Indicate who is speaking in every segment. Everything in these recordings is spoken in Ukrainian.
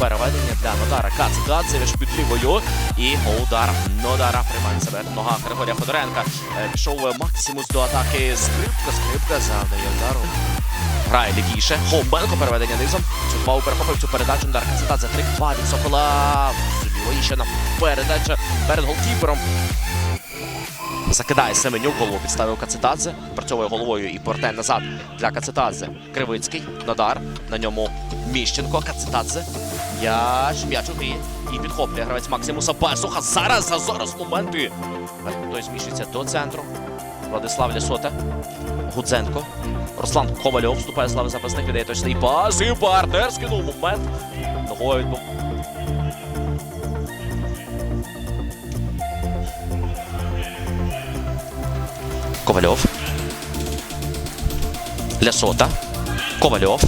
Speaker 1: переведення для Нодара Кацгадзевич під лівою. І удар Нодара приймає себе нога Григорія Федоренка. Е, Пішов Максимус до атаки. Скрипка, скрипка завдає удару. Грає лівіше. Хомбенко переведення низом. Цюдбау перехопив цю передачу. Ндар Кацгадзе 3-2 від Сокола. Ще на передача перед голкіпером. Закидає Семенюк, голову підставив Кацетадзе. Працьовує головою і повертає назад для Кацетадзе. Кривицький, Надар. На ньому Міщенко, Кацетадзе. М'яч, м'яч у грі. І підхоплює гравець Максимуса Пасуха. Зараз, а зараз моменти. Той зміщується до центру. Владислав Лісота. Гудзенко. Руслан Ковальов вступає слави запасних, віддає точний пас. І партнер скинув момент. Ногою відбув. Ковальов. Лясота. Ковальов.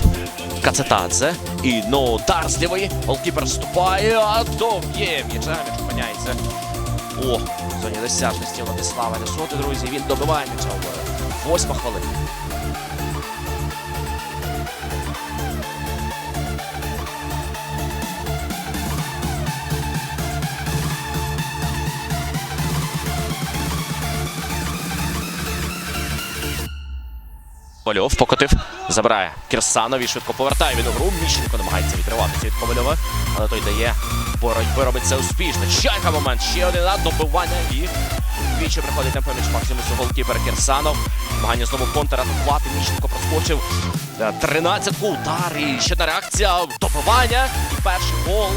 Speaker 1: Кацетадзе. І ну, лівої. Голкіпер вступає, а доб'є. М'яча м'яч опиняється. О, зоні досяжності Владислава Лісоти, друзі. Він добиває м'яча. Восьма хвилина. Ковальов покотив, забирає Кірсанові, швидко повертає він у гру. Міщенко намагається відриватися від Ковальова, але той дає боротьби, робить це успішно. Чайка момент, ще один добивання і двічі приходить на поміч Максимусу голкіпер Кірсанов. Намагання знову контратакувати. Міщенко проскочив. Е, 13-ку удар і ще одна реакція. Добивання. І перший гол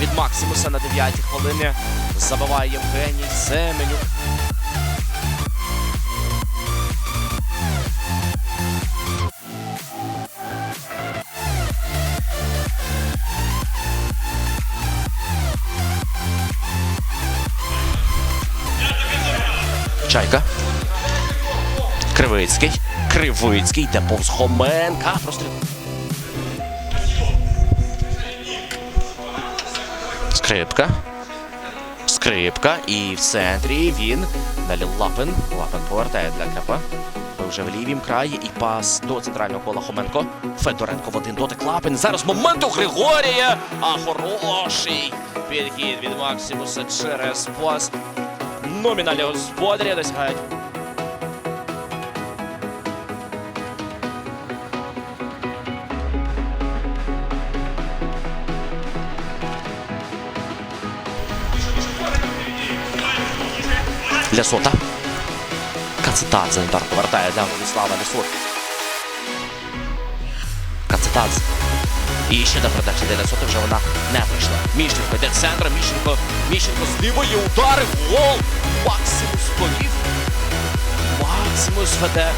Speaker 1: від Максимуса на 9-й хвилині. Забиває Євгеній Семенюк. Чайка. Кривицький. Кривицький йде повз Хоменка. Простріл. Скрипка. Скрипка. І в центрі він. Далі Лапин. Лапин повертає для Крепа. Вже в лівім краї і пас до центрального кола Хоменко. Федоренко в один дотик Лапин. Зараз момент у Григорія. А хороший підхід від Максимуса через пас. Номіналі господаря досягають. Лясота. Кацетадзе удар повертає для Владислава Лясот. Кацетадзе. І ще до передачі для Лясоти вже вона не прийшла. Міщенко йде центром. Міщенко. Міщенко з лівої удари. Гол. Максимус повів. Максимус веде.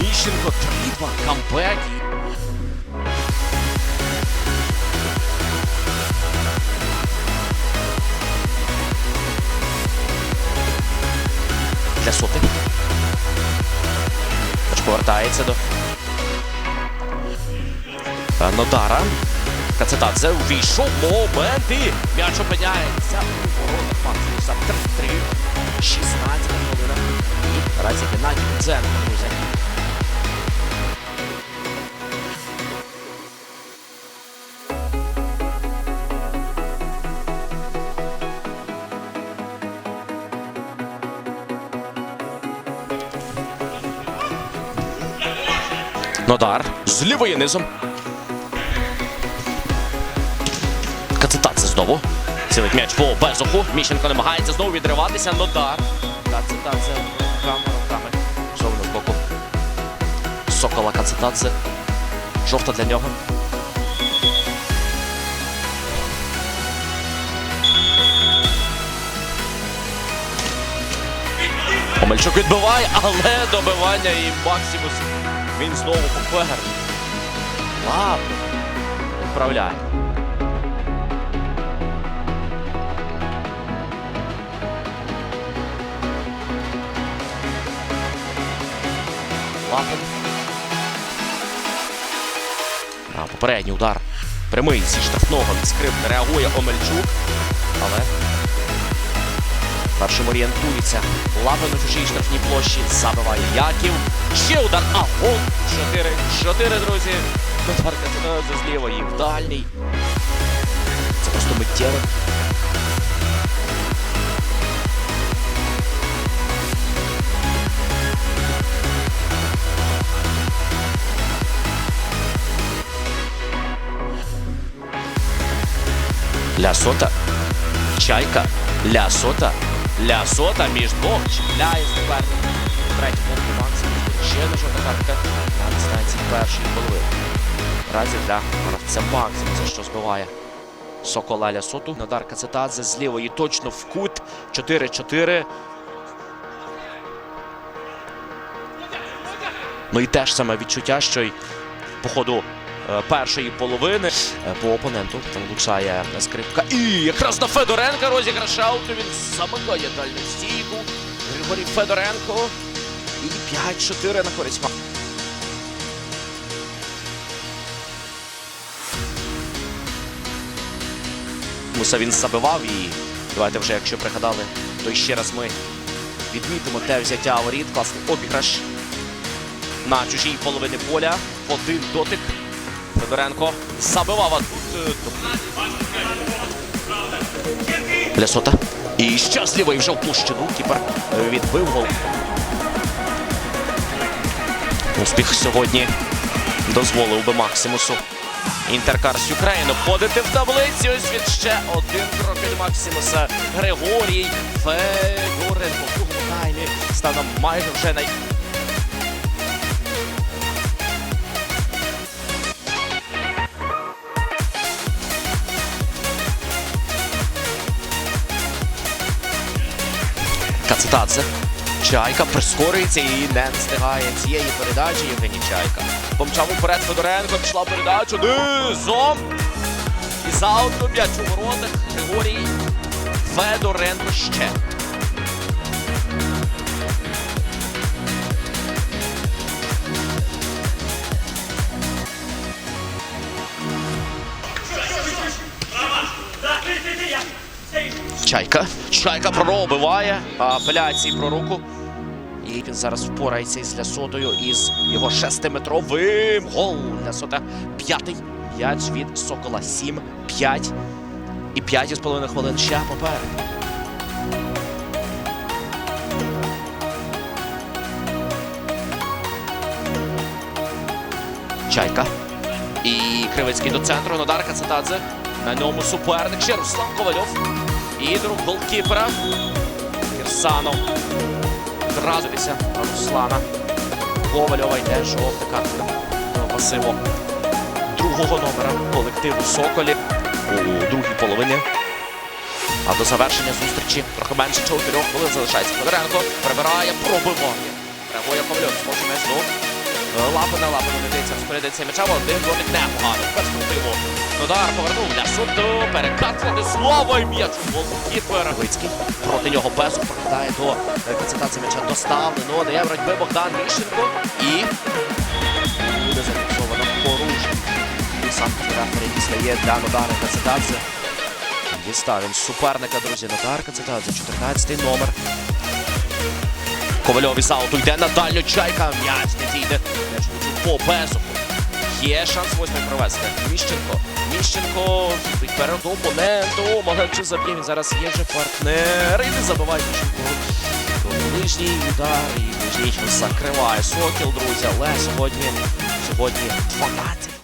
Speaker 1: Міщенко тріба. Камбек. Для соти. Повертається до Нодара. Кацетадзе увійшов момент і м'яч опиняється у воротах Максимуса 3-3. 16 хвилина. І грається Геннадій Куценко, друзі. Нодар з лівої низом. Знову. Цілить м'яч по безуху. Міщенко намагається знову відриватися. Нодар. Кацетадзе руками, руками. Знову з боку. Сокола Кацетадзе. Жовта для нього. Омельчук відбиває, але добивання і Максимус. Він знову попереду. Ладно. Відправляє. Лапин. Попередній удар. Прямий зі штрафного від скрипка реагує Омельчук. Але першим орієнтується. Лапин у чужій штрафній площі забиває Яків. Ще удар. А гол. 4. 4, друзі. Татарка це зліва і в дальній. Це просто миттєво. Лясота. Чайка. Лясота. Лясота між двох чіпляє тепер. Третій пункт Максимум. Ще на жовта картка на дистанції першої половини. Разі для гравця Максимуса, що збиває Сокола Лясоту. Надар Кацетадзе з лівої точно в кут. 4-4. Ну і теж саме відчуття, що й по ходу першої половини е, по опоненту влучає скрипка. І якраз на Федоренка розіграш ауту. Він замикає дальню стійку. Григорій Федоренко. І 5-4 на користь. Муса він забивав і давайте вже, якщо пригадали, то ще раз ми відмітимо те взяття воріт. Класний обіграш на чужій половині поля. Один дотик. Федоренко забивав а тут. е, Лясота. І щасливо і вже в площину. Кіпер відбив гол. Успіх сьогодні дозволив би Максимусу. Інтеркарс Україну входити в таблицю. Ось він ще один крок від Максимуса. Григорій Федоренко в другому таймі став нам майже вже най... Кацетадзе. Чайка прискорюється і не встигає цієї передачі Євгеній Чайка. Помчав уперед Федоренко, пішла передача низом. І за одну м'яч у воротах Григорій Федоренко ще. Чайка. Чайка пробиває. Апеляції про руку. І він зараз впорається із Лясотою із його шестиметровим гол Лясота. П'ятий м'яч від Сокола. Сім, п'ять. І п'ять із половиною хвилин ще попереду. Чайка. І Кривицький до центру. Надар Кацетадзе. На ньому суперник ще Руслан Ковальов. І друг голкіпера. Кірсанов. Після Руслана. Ковальова йде жовта картка. Пасиво другого номера колективу Соколі у другій половині. А до завершення зустрічі трохи менше 4 хвилин залишається. Федоренко прибирає, пробиває. Реагує Ковальов, зможе м'яч до Лапина, Лапина не дається розпорядиться м'яча, один дотик непогано. В перспективу Удар повернув для суду, перекат Владислава і м'яч у голкіпер. Вицький проти нього безу прокидає до е, концентрації м'яча доставлено, дає боротьби Богдан Міщенко і буде зафіксовано порушення. І сам рефері дістає для Нодара Кацетадзе. Дістав він суперника, друзі, Нодар Кацетадзе, 14 номер. Ковальов із ауту йде на дальню чайка. М'яч не дійде. М'яч по Безуху. Є шанс восьмий провести. Міщенко. Міщенко від перед опоненту. Маленчик заб'є. Він зараз є вже партнер. І не забиває Міщенко. Ближній удар і ближній закриває Сокіл, друзі. Але сьогодні, сьогодні 12.